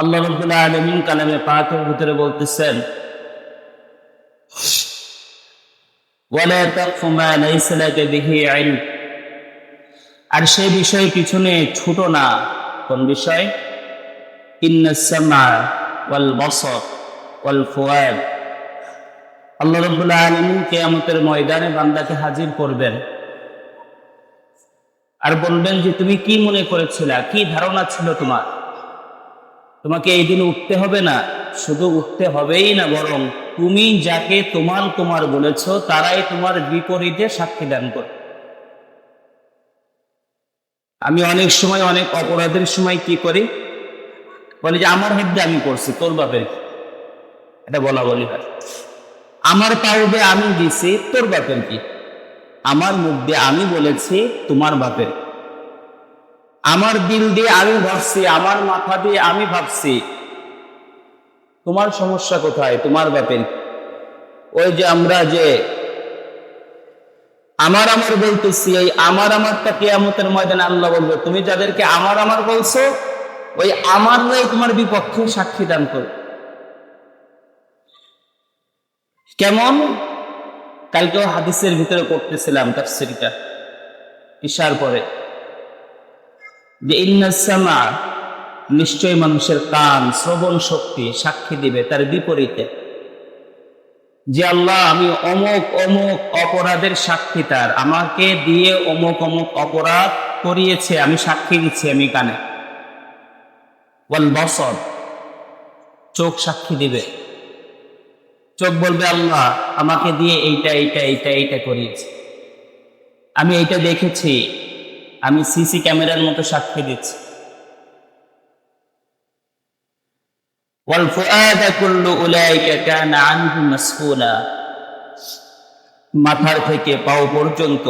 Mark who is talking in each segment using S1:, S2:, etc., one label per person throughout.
S1: আল্লাহ রব্বুল আলমিন কালামে পাকের ভিতরে বলতেছেন ولا تقف ما ليس لك به علم আর সেই বিষয়ে পিছনে ছুটো না কোন বিষয় ইন্নাসমা ওয়াল বসর ওয়াল ফুয়াদ আল্লাহ রব্বুল আলমিন কেয়ামতের ময়দানে বান্দাকে হাজির করবেন আর বলবেন যে তুমি কি মনে করেছিলা কি ধারণা ছিল তোমার তোমাকে এই দিন উঠতে হবে না, শুধু উঠতে হবেই না, বরং তুমি যাকে তোমার তোমার বলেছ, তারাই তোমার বিপরীতে সাক্ষী দান করে আমি অনেক সময় অনেক অপরাধের সময় কি করি? বলে যে, আমার মধ্যে আমি করছি, তোর বাপের এটা বলা বলি হয়। আমার পাউডে আমি দিছি, তোর বাপের কি? আমার মুখ দিয়ে আমি বলেছি, তোমার বাপের আমার দিল দিয়ে আমি ভাবছি, আমার মাথা দিয়ে আমি ভাবছি, তোমার সমস্যা কোথায়? তোমার বাপের ওই যে আমরা যে আমার আমার বলতেছি, এই আমার আমারটা কেয়ামতের ময়দানে আল্লাহ বলবে, তুমি যাদেরকে আমার আমার বলছো, ওই আমার নয় তোমার বিপক্ষে সাক্ষী দান করো। কেমন? কালকেও হাদিসের ভিতরে করতেছিলাম তাফসিরটা ইশার পরে। যে নিশ্চয় মানুষের কান শ্রবণ শক্তি সাক্ষী দিবে তার বিপরীতে। যে আল্লাহ, আমি অমুক অমুক অপরাধের সাক্ষী তার, আমাকে দিয়ে অমুক অমুক অপরাধ করিয়েছে, আমি সাক্ষী দিচ্ছি আমি কানে। ওয়াল বসর, চোখ সাক্ষী দিবে। চোখ বলবে, আল্লাহ, আমাকে দিয়ে এইটা এইটা এইটা এইটা করিয়েছে। আমি এইটা দেখেছি। আমি সিসি ক্যামেরার মতো সাক্ষী দিচ্ছি। মাথার থেকে পাও পর্যন্ত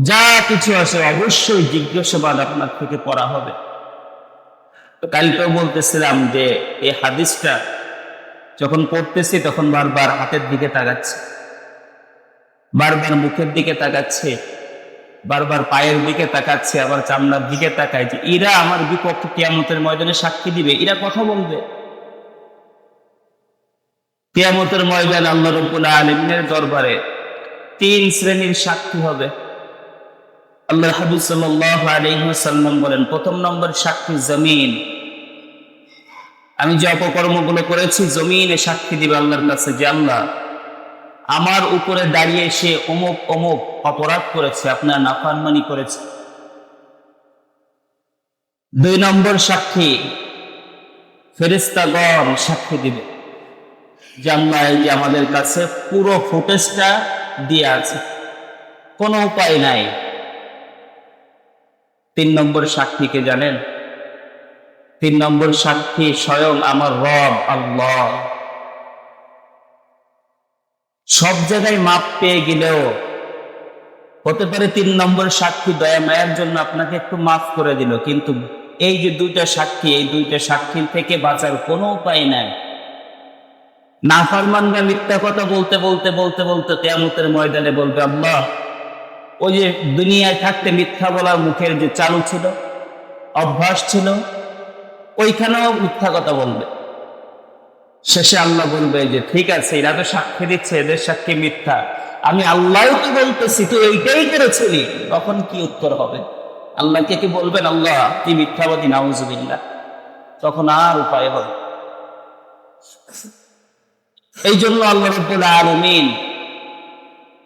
S1: যা কিছু আছে অবশ্যই জিজ্ঞাসাবাদ আপনার থেকে পড়া হবে। কালকেও বলতেছিলাম যে এই হাদিসটা যখন পড়তেছি তখন বারবার হাতের দিকে তাকাচ্ছে। বারবার মুখের দিকে তাকাচ্ছে। বারবার পায়ের দিকে তাকাচ্ছে, আবার চামড়ার দিকে তাকায় যে এরা আমার বিপক্ষে কেয়ামতের ময়দানে সাক্ষী দিবে। এরা কথা বলবে। কেয়ামতের ময়দান আল্লাহ রব্বুল আলমিনের দরবারে তিন শ্রেণির সাক্ষী হবে। আল্লাহ হাবিব সাল্লাহ আলহিহাল্লাম বলেন, প্রথম নম্বর সাক্ষী জমিন। আমি যে অপকর্মগুলো করেছি, জমিনে সাক্ষী দিবে আল্লাহর কাছে যে আল্লাহ আমার উপরে দাঁড়িয়ে সে অমুক অমুক অপরাধ করেছে, আপনার নাফানমানি করেছে। দুই নম্বর সাক্ষী ফেরিস্তাগণ সাক্ষী দিবে। যে আমাদের কাছে পুরো ফুটেজটা দিয়ে আছে। কোনো উপায় নাই। তিন নম্বর সাক্ষীকে জানেন? তিন নম্বর সাক্ষী স্বয়ং আমার রব, আল্লাহ। সব জায়গায় মাপ পেয়ে গেলেও হতে পারে তিন নম্বর সাক্ষী দয়া মায়ের জন্য আপনাকে একটু মাফ করে দিল, কিন্তু এই যে দুইটা সাক্ষী, এই দুইটা সাক্ষীর থেকে বাঁচার কোনো উপায় নাই। নাফারমানরা মিথ্যা কথা বলতে বলতে বলতে বলতে তেয়ামতের ময়দানে বলবে, আল্লাহ, ওই যে দুনিয়ায় থাকতে মিথ্যা বলার মুখের যে চালু ছিল, অভ্যাস ছিল, ওইখানেও মিথ্যা কথা বলবে। শেষে আল্লাহ বলবে যে, ঠিক আছে, এরা তো সাক্ষী দিচ্ছে, এদের সাক্ষী মিথ্যা। আমি আল্লাহ তো বলতেছি? তুই এইটাই করেছিলি তখন কি উত্তর হবে? আল্লাহকে কি বলবেন? আল্লাহ, কি মিথ্যাবাদী? নাউজুবিল্লাহ। তখন আর উপায় হবে এই জন্য আল্লাহ রব্বুল আলমিন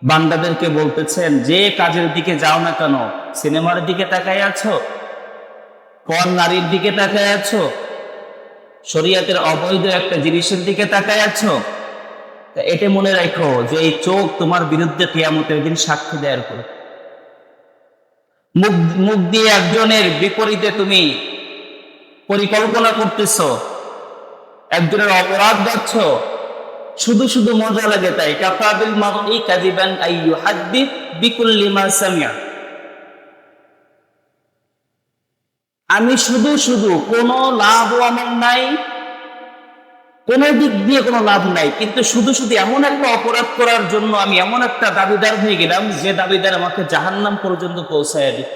S1: বান্দাদেরকে বলতেছেন, যে কাজের দিকে যাও না কেন? সিনেমার দিকে তাকায় আছো? পর নারীর দিকে তাকায় আছো? শরিয়াতের অবৈধ একটা জিনিসের দিকে তাকায় আছো? তা এটা মনে রাখো যে এই চোখ তোমার বিরুদ্ধে কেয়ামতের দিন সাক্ষী দেওয়ার করে মুখ মুখ দিয়ে একজনের বিপরীতে তুমি পরিকল্পনা করতেছ, একজনের অপরাধ যাচ্ছ শুধু শুধু মজা লাগে তাই। কাফাবিল মারই কাদিবান আইয়ু হাদ্দিস বিকুল্লি মা সামিয়া আমি শুধু শুধু কোনো লাভ আমার নাই, কোন দিক দিয়ে কোনো লাভ নাই, কিন্তু শুধু শুধু এমন একটা অপরাধ করার জন্য আমি এমন একটা দাবিদার হয়ে গেলাম যে দাবিদার আমাকে জাহান্নাম পর্যন্ত পৌঁছায় দিই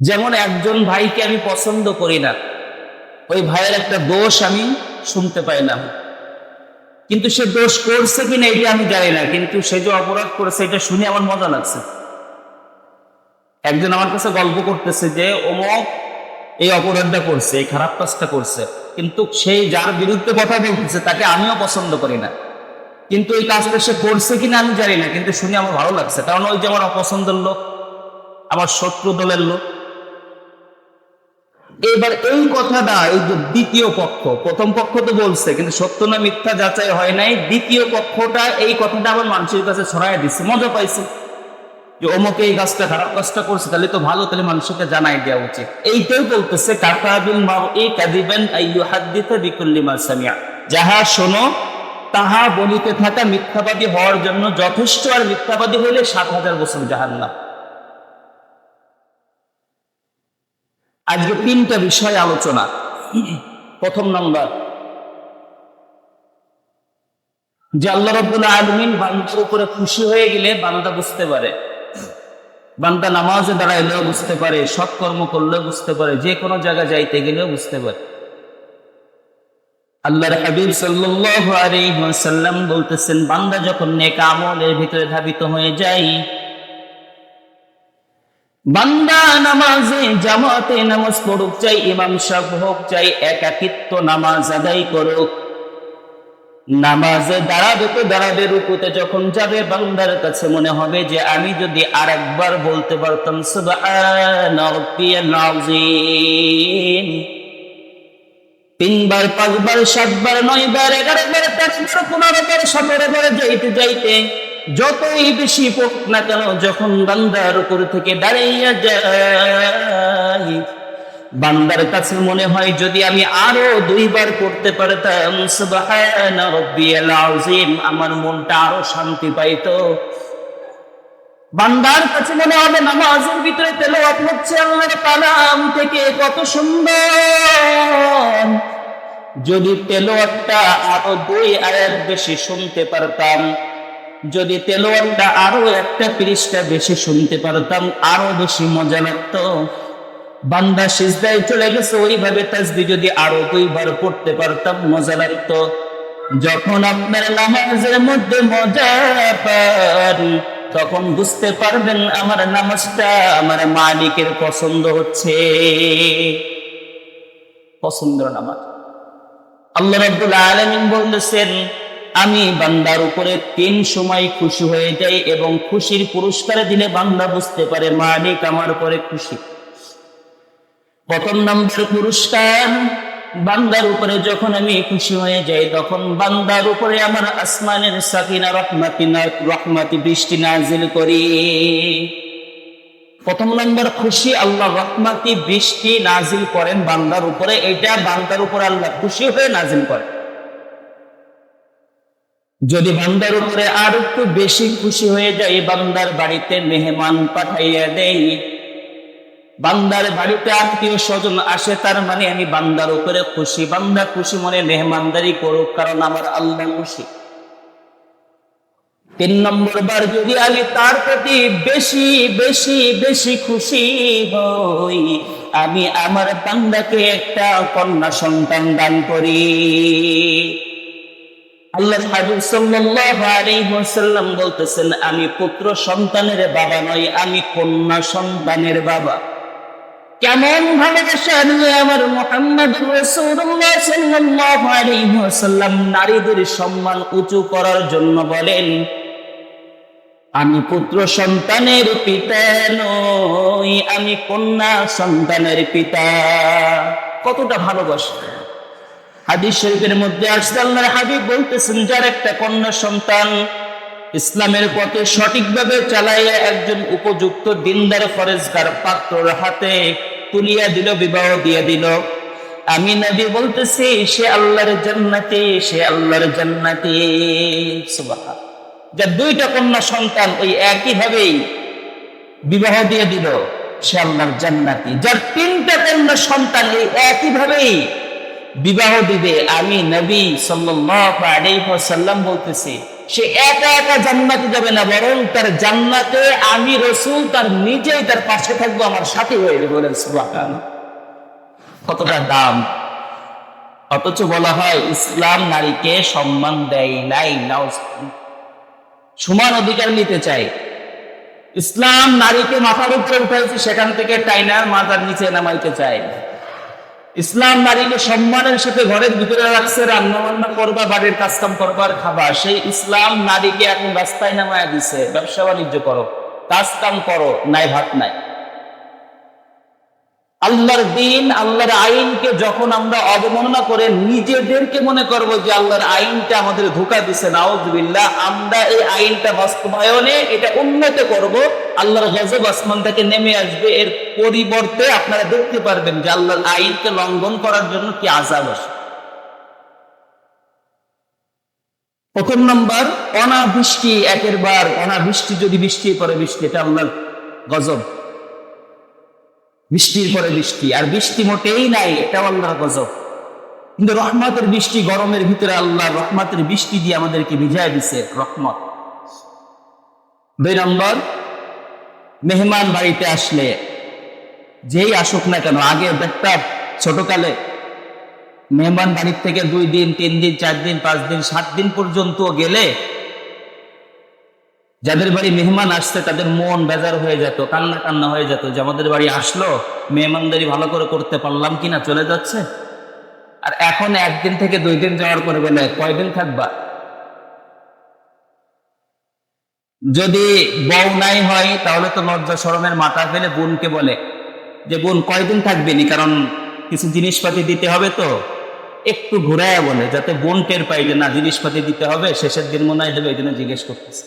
S1: যেমন একজন ভাইকে আমি পছন্দ করি না, ওই ভাইয়ের একটা দোষ আমি শুনতে পাইলাম কিন্তু সে দোষ করছে কিনা এটি আমি জানি না, কিন্তু সে যে অপরাধ করেছে এটা শুনে আমার মজা লাগছে। একজন আমার কাছে গল্প করতেছে যে, অমক এই অপরাধটা করছে, এই খারাপ কাজটা করছে, কিন্তু সেই যার বিরুদ্ধে কথা বলতেছে তাকে আমিও পছন্দ করি না। কিন্তু এই কাজটা সে করছে কিনা আমি জানি না, কিন্তু শুনে আমার ভালো লাগছে। কারণ ওই যে আমার অপছন্দের লোক, আমার শত্রু দলের লোক। এবার এই কথাটা, এই যে দ্বিতীয় পক্ষ, প্রথম পক্ষ তো বলছে, কিন্তু সত্য না মিথ্যা যাচাই হয় নাই। দ্বিতীয় পক্ষটা এই কথাটা আমার মানুষের কাছে ছড়াই দিচ্ছে মজা পাইছে। যে অমুকে এই কাজটা খারাপ কাজটা করছে, তাহলে তো ভালো, তাহলে মানুষকে জানাই দেওয়া উচিত। এইটাই বলতেছে কাকাবিল মাও এই কাদিবেন আইয়ু হাদ্দিতে বিকুল্লি মা সামিয়া যাহা শোনো, তাহা বলিতে থাকা মিথ্যাবাদী হওয়ার জন্য যথেষ্ট, আর মিথ্যাবাদী হইলে সাত হাজার বছর জাহান্নাম। আজকে তিনটা বিষয় আলোচনা। প্রথম নম্বর, যে আল্লাহ রব্বুল আলমিন বান্দার উপরে খুশি হয়ে গেলে বান্দা বুঝতে পারে। বান্দা নামাজে দাঁড়াইলেও বুঝতে পারে সৎকর্ম করলেও বুঝতে পারে, যে কোনো জায়গায় যাইতে গেলেও বুঝতে পারে। আল্লাহর হাবিব ওয়াসাল্লাম বলতেছেন, বান্দা যখন নেক আমলের ভিতরে ধাবিত হয়ে যায়, বান্দা নামাজে জামাতে নামাজ পড়ুক, চাই ইমাম সাহেব হোক, চাই একাকিত্ব নামাজ আদায় করুক নামাজে দাঁড়াবে তো দাঁড়াবে, রুকুতে যখন যাবে, বান্দার কাছে মনে হবে যে আমি যদি আর একবার বলতে পারতাম তিনবার, পাঁচবার, সাতবার, নয়বার এগারো বার তেরো পনেরো বার সতেরো বার যাইতে যাইতে যতই বেশি পোক না কেন, যখন বান্দার উপর থেকে দাঁড়াইয়া যায় বান্দার কাছে মনে হয় যদি আমি আরও দুইবার করতে পারতাম আমার মনটা আরও শান্তি পাইতো। বান্দার কাছে মনে হবে নামাজের ভিতরে তেলাওয়াত হচ্ছে আল্লাহর কালাম থেকে, কত সুন্দর। যদি তেলাওয়াতটা আরও দুই আয়াত বেশি শুনতে পারতাম, যদি তেলোয়ারটা আরও একটা পৃষ্ঠা বেশি শুনতে পারতাম, আরও বেশি মজা লাগতো। বান্দা সিজদায় চলে গেছে, ওইভাবে তাসবি যদি আরও দুইবার পড়তে পারতাম, মজা লাগতো। যখন আপনার নামাজের মধ্যে মজা পান, তখন বুঝতে পারবেন আমার নামাজটা আমার মালিকের পছন্দ হচ্ছে। পছন্দ নামাজ। আল্লাহ রাব্বুল আলামিন বলেছেন আমি বান্দার উপরে তিন সময় খুশি হয়ে যাই এবং খুশির পুরস্কার দিলে বান্দা বুঝতে পারে মালিক আমার উপরে খুশি। প্রথম নম্বর পুরস্কার। বান্দার উপরে যখন আমি খুশি হয়ে যাই, তখন বান্দার উপরে আমার আসমানের সাকিনা রহমাতি রহমাতি বৃষ্টি নাজিল করি। প্রথম নম্বর খুশি আল্লাহ রহমাতি বৃষ্টি নাজিল করেন বান্দার উপরে। এটা বান্দার উপরে আল্লাহ খুশি হয়ে নাজিল করেন। যদি বান্দার উপরে আর একটু বেশি খুশি হয়ে যায় বান্দার বাড়িতে মেহমান পাঠাইয়া দেই। বান্দার বাড়িতে আত্মীয় স্বজন আসে, তার মানে আমি বান্দার উপরে খুশি। বান্দা খুশি মনে মেহমানদারি করুক, কারণ আমার আল্লাহ খুশি। তিন নম্বর বার যদি আমি তার প্রতি বেশি বেশি বেশি খুশি হই, আমি আমার বান্দাকে একটা কন্যা সন্তান দান করি। আল্লাহ হাবিব সাল্লাল্লাহু আলাইহি ওয়াসাল্লাম বলতেছেন, আমি পুত্র সন্তানের বাবা নই, আমি কন্যা সন্তানের বাবা। কেমন ভালোবাসা নিয়ে আমার মোহাম্মদ নারীদের সম্মান উঁচু করার জন্য বলেন, আমি পুত্র সন্তানের পিতা নই, আমি কন্যা সন্তানের পিতা। কতটা ভালোবাসা হাদিস শরীফের মধ্যে আসছে, আল্লাহর হাবিব বলতেছেন, যার একটা কন্যা সন্তান ইসলামের পথে সঠিকভাবে চালাইয়া একজন উপযুক্ত দিনদার, ফরেজগার, পাত্রর হাতে তুলিয়া দিল, বিবাহ দিয়ে দিল। আমি নবী বলতেছি, সে আল্লাহর জান্নাতে, সে আল্লাহর জান্নাতে। যার দুইটা কন্যা সন্তান ওই একই ভাবেই বিবাহ দিয়ে দিল, সে আল্লাহর জান্নাতি। যার তিনটা কন্যা সন্তান এই একই ভাবেই বিবাহ দিবে। আমি নবী ওয়াসাল্লাম বলতেছি, সে একা একা জান্নাতে যাবে না, বরং তার জান্নাতে আমি রসুল, তার নিজেই তার পাশে থাকব, আমার সাথে হয়ে যাবে বলেন কতটা দাম? অথচ বলা হয়, ইসলাম নারীকে সম্মান দেয় নাই নাও সমান অধিকার নিতে চাই ইসলাম নারীকে মাথার উপরে উঠাইছে, সেখান থেকে টাইনার মাথার নিচে নামাইতে চায়। ইসলাম নারীকে সম্মানের সাথে ঘরের ভিতরে রাখছে রান্না বান্না করবা, বাড়ির কাজকাম করবার খাবা। সেই ইসলাম নারীকে এখন রাস্তায় নামায় দিছে। ব্যবসা বাণিজ্য করো, কাজকাম করো, নাই ভাত নাই। আল্লাহর দিন, আল্লাহর আইনকে যখন আমরা অবমাননা করে নিজেদেরকে মনে করব যে আল্লাহর আইনটা আমাদের ধোকা দিছে, নাউজুবিল্লাহ, আমরা এই আইনটা বাস্তবায়নে এটা উন্নত করব আল্লাহর গজব আসমান থেকে নেমে আসবে, এর পরিবর্তে আপনারা দেখতে পারবেন যে আল্লাহর আইনকে লঙ্ঘন করার জন্য কি আজাব আসে। প্রথম নম্বর, অনাবৃষ্টি, একের বার অনাবৃষ্টি যদি বৃষ্টি পরে বৃষ্টি, এটা আল্লাহর গজব। বৃষ্টির পরে বৃষ্টি, আর বৃষ্টি মোটেই নাই এটা আল্লাহর গজব। কিন্তু রহমতের বৃষ্টি, গরমের ভিতরে আল্লাহ রহমতের বৃষ্টি দিয়ে আমাদেরকে ভিজায় দিছে, রহমত। দুই নম্বর মেহমান বাড়িতে আসলে যেই আসুক না কেন, আগে দেখতাম ছোটকালে মেহমান বাড়ির থেকে দুই দিন, তিন দিন, চার দিন, পাঁচ দিন, সাত দিন পর্যন্ত গেলে যাদের বাড়ি মেহমান আসছে, তাদের মন বেজার হয়ে যেত, কান্না কান্না হয়ে যেত যে আমাদের বাড়ি আসলো, মেহমানদারি ভালো করে করতে পারলাম কিনা, চলে যাচ্ছে? আর এখন একদিন থেকে দুই দিন যাওয়ার পরে বলে, কয়দিন থাকবা? যদি বউ নাই হয়, তাহলে তো লজ্জা শরমের মাথা ফেলে বোনকে বলে যে, বোন, কয়দিন থাকবেনি কারণ কিছু জিনিসপাতি দিতে হবে তো। একটু ঘুরায় বলে, যাতে বোন টের পাইলে না, জিনিসপাতি দিতে হবে, শেষের দিন মনে হয় দেবে এই জন্য জিজ্ঞেস করতেছে।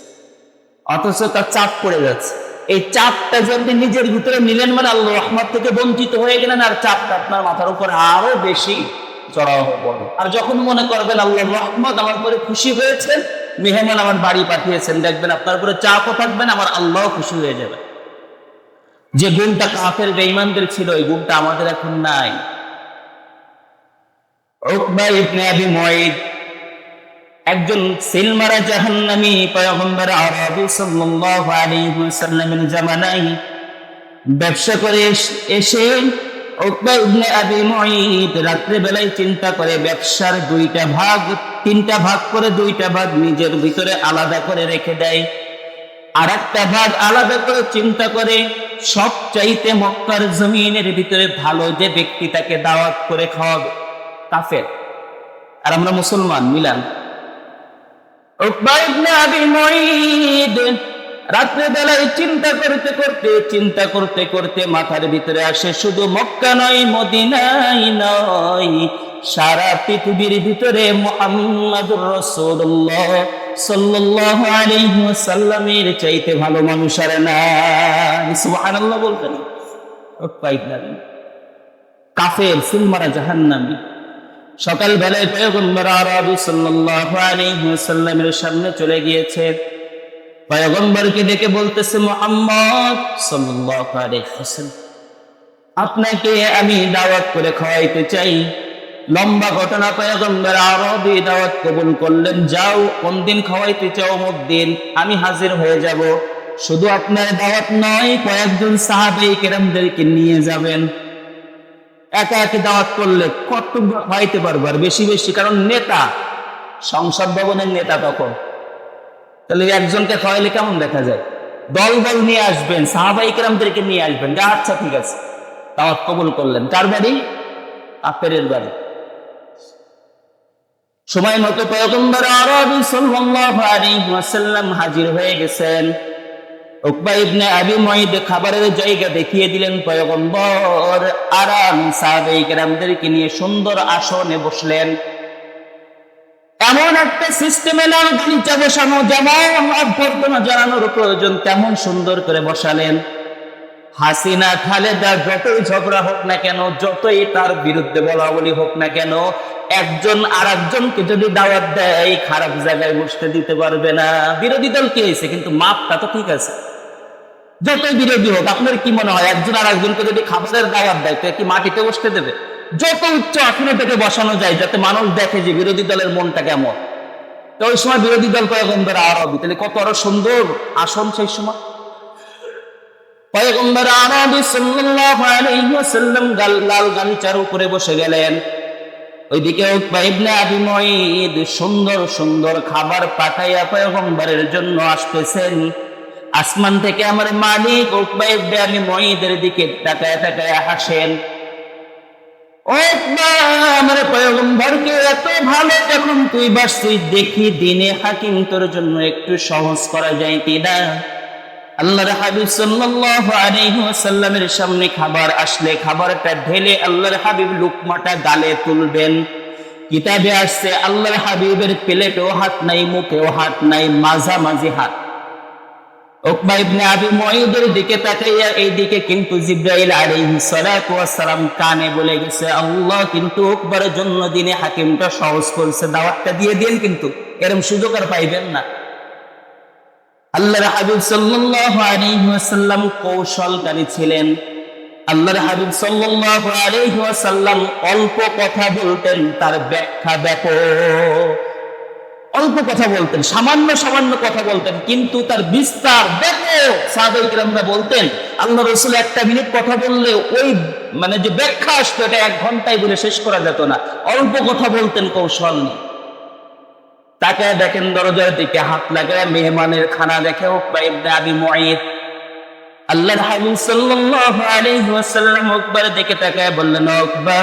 S1: অথচ তার চাপ পড়ে যাচ্ছে। এই চাপটা যদি নিজের ভিতরে নিলেন মানে আল্লাহ রহমত থেকে বঞ্চিত হয়ে গেলেন, আর চাপটা আপনার মাথার উপর আরও বেশি চড়াও আর যখন মনে করবেন আল্লাহ রহমত আমার উপরে খুশি হয়েছেন মেহমান আমার বাড়ি পাঠিয়েছেন, দেখবেন আপনার উপরে চাপও থাকবেন আমার আল্লাহ খুশি হয়ে যাবে। যে গুণটা কাফের বেঈমানদের ছিল এই গুণটা আমাদের এখন নাই। একজন সিলমারা জাহান্নামী পয়গম্বর আরবি সাল্লাল্লাহু আলাইহি ওয়াসাল্লামের জামানায় ব্যবসা করে এস- এসে উকবা ইবনে আবি মুঈদ রাত্রে বেলায় চিন্তা করে ব্যবসার দুইটা ভাগ, তিনটা ভাগ করে দুইটা ভাগ নিজের ভিতরে আলাদা করে রেখে দেয়। আর একটা ভাগ আলাদা করে চিন্তা করে সব চাইতে মক্কার জমিনের ভিতরে ভালো যে ব্যক্তি তাকে দাওয়াত করে খাওয়াবে, কাফের। আর আমরা মুসলমান মিলান। রাত্রে বেলায় চিন্তা করতে করতে, চিন্তা করতে করতে মাথার ভিতরে আসে শুধু মক্কা নয় মদিনাই নয়, সারা পৃথিবীর ভিতরে মুহাম্মাদুর রাসূলুল্লাহ সাল্লাল্লাহু আলাইহি চাইতে ভালো মানুষ আর না। বলতেন কাফের সিলমারা জাহান্নামী। সকাল বেলায় পয়গম্বর আরবি সাল্লাল্লাহু আলাইহি ওয়াসাল্লামের সামনে চলে গিয়েছে। পয়গম্বরকে ডেকে বলতেছে, মুহাম্মদ সাল্লাল্লাহু আপনাকে আমি দাওয়াত করে খাওয়াইতে চাই। লম্বা ঘটনা, পয়গম্বর আরবি দাওয়াত কবুল করলেন, যাও, কোন দিন খাওয়াইতে চাও অমুক দিন, আমি হাজির হয়ে যাব। শুধু আপনার দাওয়াত নয়, কয়েকজন সাহাবাই কেরামদেরকে নিয়ে যাবেন। একা একে দাওয়াত করলে কত খাইতে পারব? আর বেশি বেশি, কারণ নেতা, সংসদ ভবনের নেতা তখন। তাহলে একজনকে খাওয়াইলে কেমন দেখা যায়? দল দল নিয়ে আসবেন, সাহাবাই কেরামদেরকে নিয়ে আসবেন। যা আচ্ছা ঠিক আছে। দাওয়াত কবুল করলেন। কার বাড়ি? কাফেরের বাড়ি। সময় মতো পয়গম্বর আরবি সাল্লাল্লাহু আলাইহি ওয়াসাল্লাম হাজির হয়ে গেছেন। উকবা ইবনে আবি মুঈদ খাবারের জায়গা দেখিয়ে দিলেন পয়গম্বর আরাম সাহাবাই কেরামদেরকে নিয়ে সুন্দর আসনে বসলেন। এমন একটা সিস্টেমে না গালিচা বসানো, যেমন অভ্যর্থনা জানানোর প্রয়োজন, তেমন সুন্দর করে বসালেন। হাসিনা, খালেদা, যতই ঝগড়া হোক না কেন, যতই তার বিরুদ্ধে বলা বলি হোক না কেন, একজন আর একজনকে যদি দাওয়াত দেয়, খারাপ জায়গায় বসতে দিতে পারবে না। বিরোধী দল কি হয়েছে? কিন্তু মাপটা তো ঠিক আছে। যতই বিরোধী হোক, আপনার কি মনে হয়, একজন আর একজনকে যদি খাবারের দাওয়াত দেয়, তো কি মাটিতে বসতে দেবে? যত উচ্চ আসনে থেকে বসানো যায়, যাতে মানুষ দেখে যে বিরোধী দলের মনটা কেমন। তো ওই সময় বিরোধী দল পয়গম্বর আরবি, তাহলে কত আরও সুন্দর আসন সেই সময়। পয়গম্বর আরবি সাল্লাল্লাহু আলাইহি ওয়াসাল্লাম গাল, লাল গালিচার উপরে বসে গেলেন। ওইদিকে উকবা ইবনে আবি মুঈদ সুন্দর সুন্দর খাবার পাঠাইয়া পয়গম্বরের জন্য আসতেছেন। আসমান থেকে আমার মালিক উকবা ইবনে আবি মুঈদের দিকে তাকায় তাকায় হাসেন। একটু সহজ করা আল্লাহর হাবিব সামনে খাবার আসলে খাবারটা ঢেলে আল্লাহর হাবিব লুকমাটা গালে তুলবেন। কিতাবে আসছে, আল্লাহর হাবিবের প্লেটেও হাত নাই, মুখেও হাত নাই, মাঝামাঝি হাত। উকবা ইবনে আবি মুঈদের দিকে তাকাইয়া এই দিকে কিন্তু জিব্রাইল আলাইহিস সালাতু কানে বলে গেছে, আল্লাহ কিন্তু উকবার জন্মদিনে হাকিমটা সহজ দাওয়াতটা দিয়ে দেন কিন্তু এরকম সুযোগ আর পাইবেন না। আল্লাহর হাবিব সাল্লাল্লাহু আলাইহি ওয়াসাল্লাম কৌশলকারী ছিলেন। আল্লাহর হাবিব সাল্লাল্লাহু আলাইহি ওয়াসাল্লাম অল্প কথা বলতেন, তার ব্যাখ্যা দেখো। অল্প কথা বলতেন, সামান্য সামান্য কথা বলতেন, কিন্তু তার বিস্তার দেখো সাহাবাই বলতেন আল্লাহ রসুল একটা মিনিট কথা বললে ওই মানে যে ব্যাখ্যা আসতো, এটা এক ঘন্টায় বলে শেষ করা যেত না। অল্প কথা বলতেন কৌশল নিয়ে। তাকে দেখেন দরজার দিকে হাত লাগায় মেহমানের খানা দেখে আবি মুঈদ আল্লাহর হাবিব সাল্লাল্লাহু আলাইহি ওয়াসাল্লাম উকবার দিকে তাকায় বললেন উকবা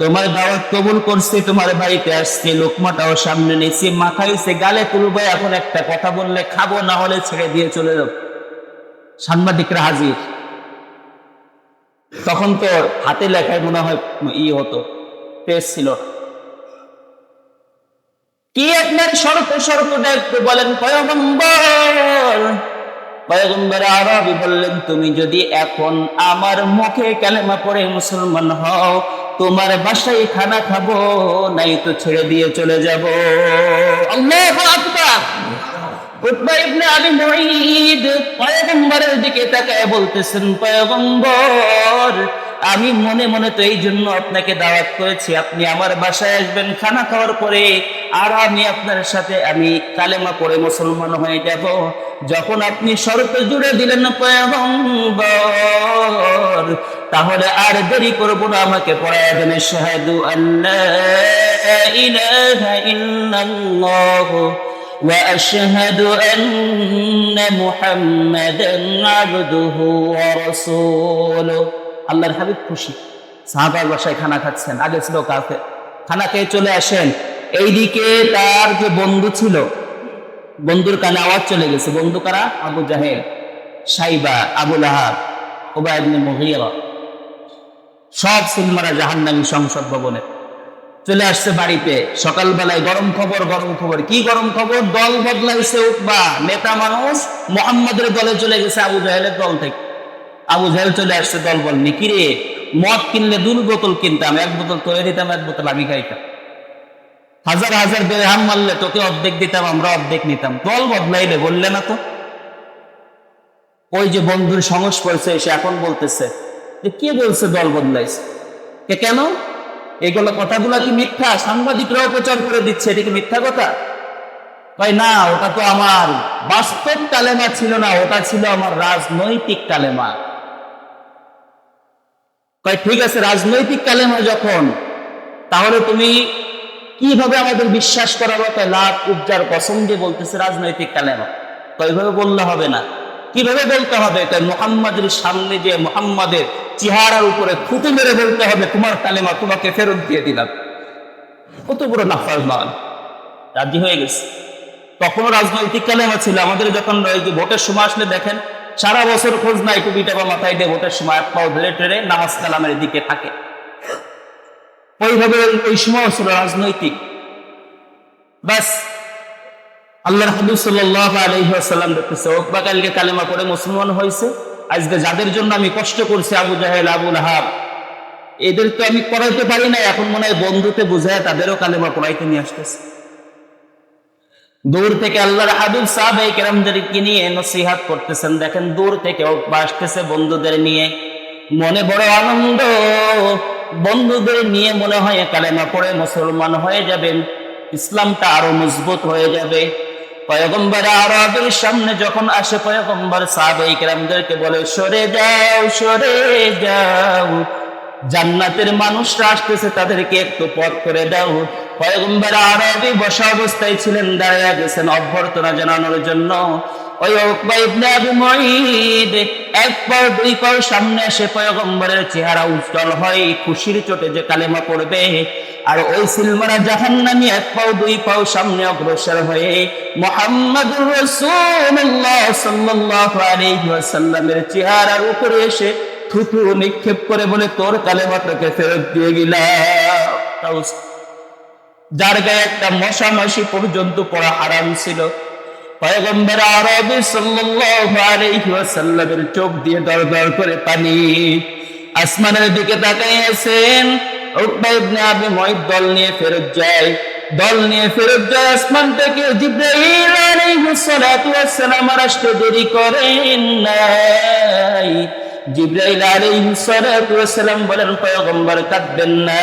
S1: তোমার দাওয়াত কবুল করছে, তোমার বাড়িতে আসছে। লোকমাটাও সামনে নিয়েছি মাথায় সে গালে তুলবে, এখন একটা কথা বললে খাব, না হলে ছেড়ে দিয়ে চলে যাও সাংবাদিকরা হাজির। তখন তো হাতে লেখায় মনে হয় ই হতো পেজ ছিল। কি আপনার শর্ত শর্তটা একটু বলেন? পয়গম্বর। পয়গম্বর আরবি বললেন, তুমি যদি এখন আমার মুখে কালেমা পড়ে মুসলমান হও তোমার বাসায় খানা খাব, নাই তো ছেড়ে দিয়ে চলে যাব। আল্লাহু ইবনে আবি মুঈদ পয়গম্বরের দিকে তাকায় বলতেছেন, পয়গম্বর, আমি মনে মনে তো এই জন্য আপনাকে দাওয়াত করেছি, আপনি আমার বাসায় আসবেন খানা খাওয়ার পরে, আর আমি আপনার সাথে, আমি কালেমা পড়ে মুসলমান হয়ে যাব। যখন আপনি শর্ত জুড়ে দিলেন, পয়গম্বর তাহলে আর দেরি করব না আমাকে পড়ায় দেন শাহাদু আল্লাহ ইলাহা ইল্লাল্লাহ وأشهد أن محمدا عبده ورسوله আল্লাহর হাবিব খুশি সাহাবার বাসায় খানা খাচ্ছেন আগে ছিল কাফে খানা খেয়ে চলে আসেন এইদিকে তার যে বন্ধু ছিল বন্ধুর কানে আওয়াজ চলে গেছে বন্ধু কারা আবু জাহেল সাইবা আবুল আহাব ওবায়দনে মহিয়া সব সিলমারা জাহান্নামী সংসদ ভবনে। চলে আসছে বাড়িতে। সকালবেলায় গরম খবর গরম খবর। কি গরম খবর? দল বদলাইছে উঠবা নেতা মানুষ মোহাম্মদের দলে চলে গেছে আবু জাহেলের দল থেকে। আবু জাহেল চলে আসছে দল বল নিকিরে মদ কিনলে দুই বোতল কিনতাম, এক বোতল তোলে দিতাম, এক বোতল আমি খাইতাম। হাজার হাজার হাম মারলে তোকে অর্ধেক দিতাম, আমরা অর্ধেক নিতাম। দল বদলাইলে, বললে না তো? ওই যে বন্ধুর সংস্পর্শে এসে এখন বলতেছে যে কে বলছে দল বদলাইছে? কে কেন? এগুলো কথাগুলো কি মিথ্যা? সাংবাদিকরাও প্রচার করে দিচ্ছে, এটা কি মিথ্যা কথা? ভাই না, ওটা তো আমার বাস্তব কালেমা ছিল না, ওটা ছিল আমার রাজনৈতিক কালেমা। কয়, ঠিক আছে, রাজনৈতিক কালেমা যখন, তাহলে তুমি কীভাবে আমাদের বিশ্বাস করাবো? তাই লাভ উপজার দিয়ে বলতেছে রাজনৈতিক কালেমা। তো এইভাবে বললে হবে না। কীভাবে বলতে হবে? তাই মোহাম্মদের সামনে যে মোহাম্মদের চেহারার উপরে খুঁটে মেরে ফেলতে হবে, তোমার কালেমা তোমাকে ফেরত দিয়ে দিলাম। কত বড় নাফরমান। রাজি হয়ে গেছে। তখনও রাজনৈতিক কালেমা ছিল। আমাদের যখন ভোটের সময় আসলে দেখেন, সারা বছর খোঁজ নাই টুপিটা বা মাথায় দিয়ে ভোটের সময় এক পাও ধরে টেরে নামাজ কালামের দিকে থাকে। ওইভাবে ওই সময় ছিল রাজনৈতিক। ব্যাস আল্লাহ হাবিব সাল্লাহ আলহিহাসাল্লাম দেখতেছে ওকবা কালকে কালেমা করে মুসলমান হয়েছে আজকে যাদের জন্য আমি কষ্ট করছি, আবু জাহেল আবুল হাব এদের তো আমি করাইতে পারি না এখন মনে হয় বন্ধুতে বুঝায় তাদেরও কালেমা পড়াইতে নিয়ে আসতেছে। দূর থেকে আল্লাহর হাবিব সাহাবে কেরামদেরকে নিয়ে নসিহাত করতেছেন। দেখেন দূর থেকে আসতেছে বন্ধুদের নিয়ে। মনে বড় আনন্দ। বন্ধুদের নিয়ে মনে হয় কালেমা পড়ে মুসলমান হয়ে যাবেন, ইসলামটা আরও মজবুত হয়ে যাবে। পয়গম্বর আরবের সামনে যখন আসে, পয়গম্বর গ্রামদেরকে বলে, সরে যাও সরে যাও। জান্নাতের মানুষরা আসতেছে, তাদেরকে একটু পথ করে দাও। পয়গম্বর আরবি বসা অবস্থায় ছিলেন, দাঁড়িয়ে গেছেন অভ্যর্থনা জানানোর জন্য। ওই উকবা ইবনে আবি মুঈদ, এক পাও দুই পাও সামনে এসে পয়গম্বরের চেহারা উজ্জ্বল হয়, খুশির চোটে যে কালেমা পড়বে। আর ওই সিলমারা জাহান্নামী এক পাও দুই পাও সামনে অগ্রসর হয়ে মোহাম্মদুর সাল্লাল্লাহু আলাইহি ওয়াসাল্লামের চেহারার উপরে এসে থুতু নিক্ষেপ করে বলে, তোর কালেমা তোকে ফেরত দিয়ে গেলাম যার গায়ে একটা মশা মাসি পর্যন্ত পড়া আরাম ছিল। পয়গম্বর আরবি ওয়াসাল্লামের চোখ দিয়ে দরদর করে পানি আসমানের দিকে তাকাইয়াছেন আবি মুঈদ দল নিয়ে ফেরত যায়। দল নিয়ে ফেরত যায়, আসমান থেকে জিব্রাইল আলাইহিস সালাতু ওয়াস সালাম আর আসতে দেরি করেন নাই। জিব্রাইল আলাইহিস সালাতু ওয়াস সালাম বলেন, পয়গম্বর কাঁদবেন না।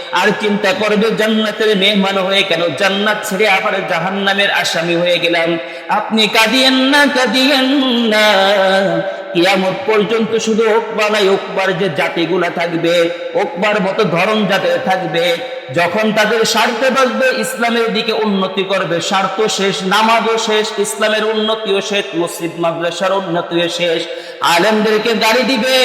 S1: আর চিন্তা করবে জান্নাতের মেহমান হয়ে কেন? জান্নাত ছেড়ে আবার জাহান নামের আসামি হয়ে গেলাম। আপনি কাঁদিয়েন না কাঁদিয়েন না। কিয়ামত পর্যন্ত শুধু ওকবা নাই ওকবার যে জাতিগুলা থাকবে ওকবার মতো ধরন যাদের থাকবে, যখন তাদের স্বার্থে বাঁচবে, ইসলামের দিকে উন্নতি করবে। স্বার্থ শেষ, নামাজও শেষ, ইসলামের উন্নতিও শেষ, মসজিদ, মাদ্রাসার উন্নতিও শেষ। আলেমদেরকে গাড়ি দিবে।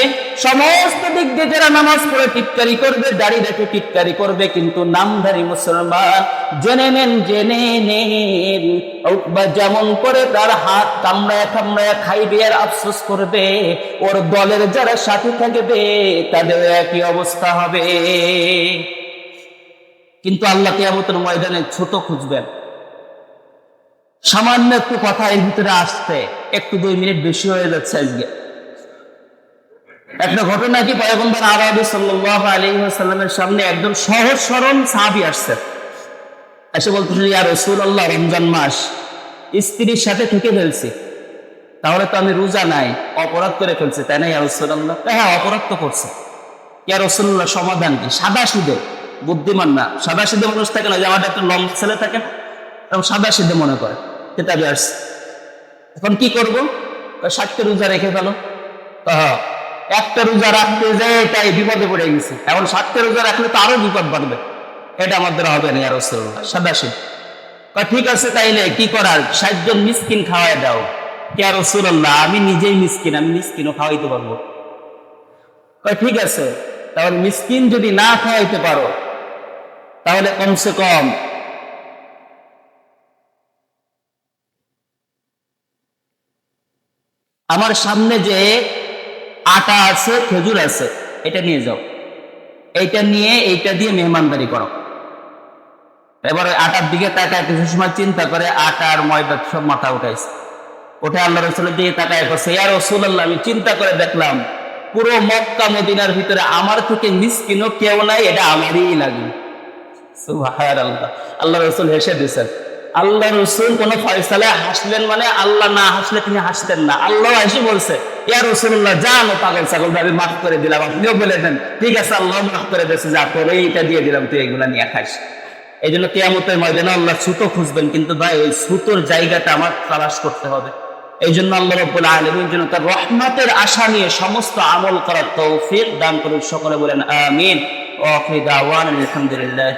S1: সমস্ত দিক দিয়ে যারা নামাজ পড়ে টিটকারি করবে, দাড়ি রেখে টিটকারি করবে, কিন্তু নামধারী মুসলমান জেনে নেন জেনে নেন। যেমন করে তার হাত কামড়ায় কামড়ায় খাইবে আর আফসোস করবে ওর দলের যারা সাথে থাকবে, তাদের একই অবস্থা হবে। কিন্তু আল্লাহ কেয়ামতের ময়দানে ছোট খুঁজবেন। সামান্য একটু কথা এর ভিতরে আসতে একটু দুই মিনিট বেশি হয়ে যাচ্ছে আজকে। একটা ঘটনা কি, পয়গম্বর আরবি সাল্লাল্লাহু আলাইহি ওয়াসাল্লামের সামনে একদম সহজ সরল সাহাবী আসছে। এসে বলতেছে, ইয়া রাসূলুল্লাহ, রমজান মাস, স্ত্রীর সাথে থেকে ফেলছি। তাহলে তো আমি রোজা নাই, অপরাধ করে ফেলছি, তাই না ইয়া রাসূলুল্লাহ? হ্যাঁ অপরাধ তো করছে। ইয়া রাসূলুল্লাহ, সমাধান কি? সাদা সুদে বুদ্ধিমান না। সাদা সিদ্ধে মানুষ থাকে না আমার একটা লং ছেলে থাকে না, এবং সাদা সিদ্ধে মনে করে। কিতাবে আসছে এখন কি করব? ষাটটা রোজা রেখে ফেলো। হ্যাঁ একটা রোজা রাখতে যে তাই বিপদে পড়ে গেছে। এখন ষাটটা রোজা রাখলে তো আরও বিপদ বাড়বে। এটা আমার দ্বারা হবে না আর সাদা সিদ্ধ ঠিক আছে তাইলে কি করার? ষাটজন মিসকিন খাওয়াই দাও। আমি নিজেই মিসকিন, আমি মিসকিনও খাওয়াইতে পারব। ঠিক আছে, তাহলে মিসকিন যদি না খাওয়াইতে পারো, তাহলে কমসে কম আমার সামনে যে আটা আছে, খেজুর আছে, এটা নিয়ে যাও। এইটা নিয়ে, এইটা দিয়ে মেহমানদারি করো। এবার আটার দিকে তাকায়, কিছু সময় চিন্তা করে আটা আর ময়দা সব মাথা উঠাইছে। ওঠে আল্লাহ রসুলের দিকে তাকায় করছে ইয়ার রসুল আল্লাহ আমি চিন্তা করে দেখলাম, পুরো মক্কা মদিনার ভিতরে আমার থেকে মিসকিনও কেউ নাই, এটা আমারই লাগে। আল্লাহ রসুল হেসে দিয়েছেন, আল্লাহ রসুল কোন ফয়সালায় হাসলেন মানে আল্লাহ না হাসলে তিনি হাসতেন না। আল্লাহ এসে বলছে, ইয়া রসুল্লাহ জানো পাগল ছাগল আমি মাফ করে দিলাম, আপনিও বলে দেন। ঠিক আছে, আল্লাহ মাফ করে দিয়েছে, যা তোর এইটা দিয়ে দিলাম, তুই এগুলা নিয়ে খাস। এই জন্য কেয়ামতের ময়দানে আল্লাহ ছুতো খুঁজবেন, কিন্তু ভাই, ওই ছুতোর জায়গাটা আমার তালাশ করতে হবে। এই জন্য আল্লাহ রব্বুল আলমীর জন্য তার রহমতের আশা নিয়ে সমস্ত আমল করার তৌফিক দান করুন। সকলে বলেন, আমিন। ও আখরি আলহামদুলিল্লাহ।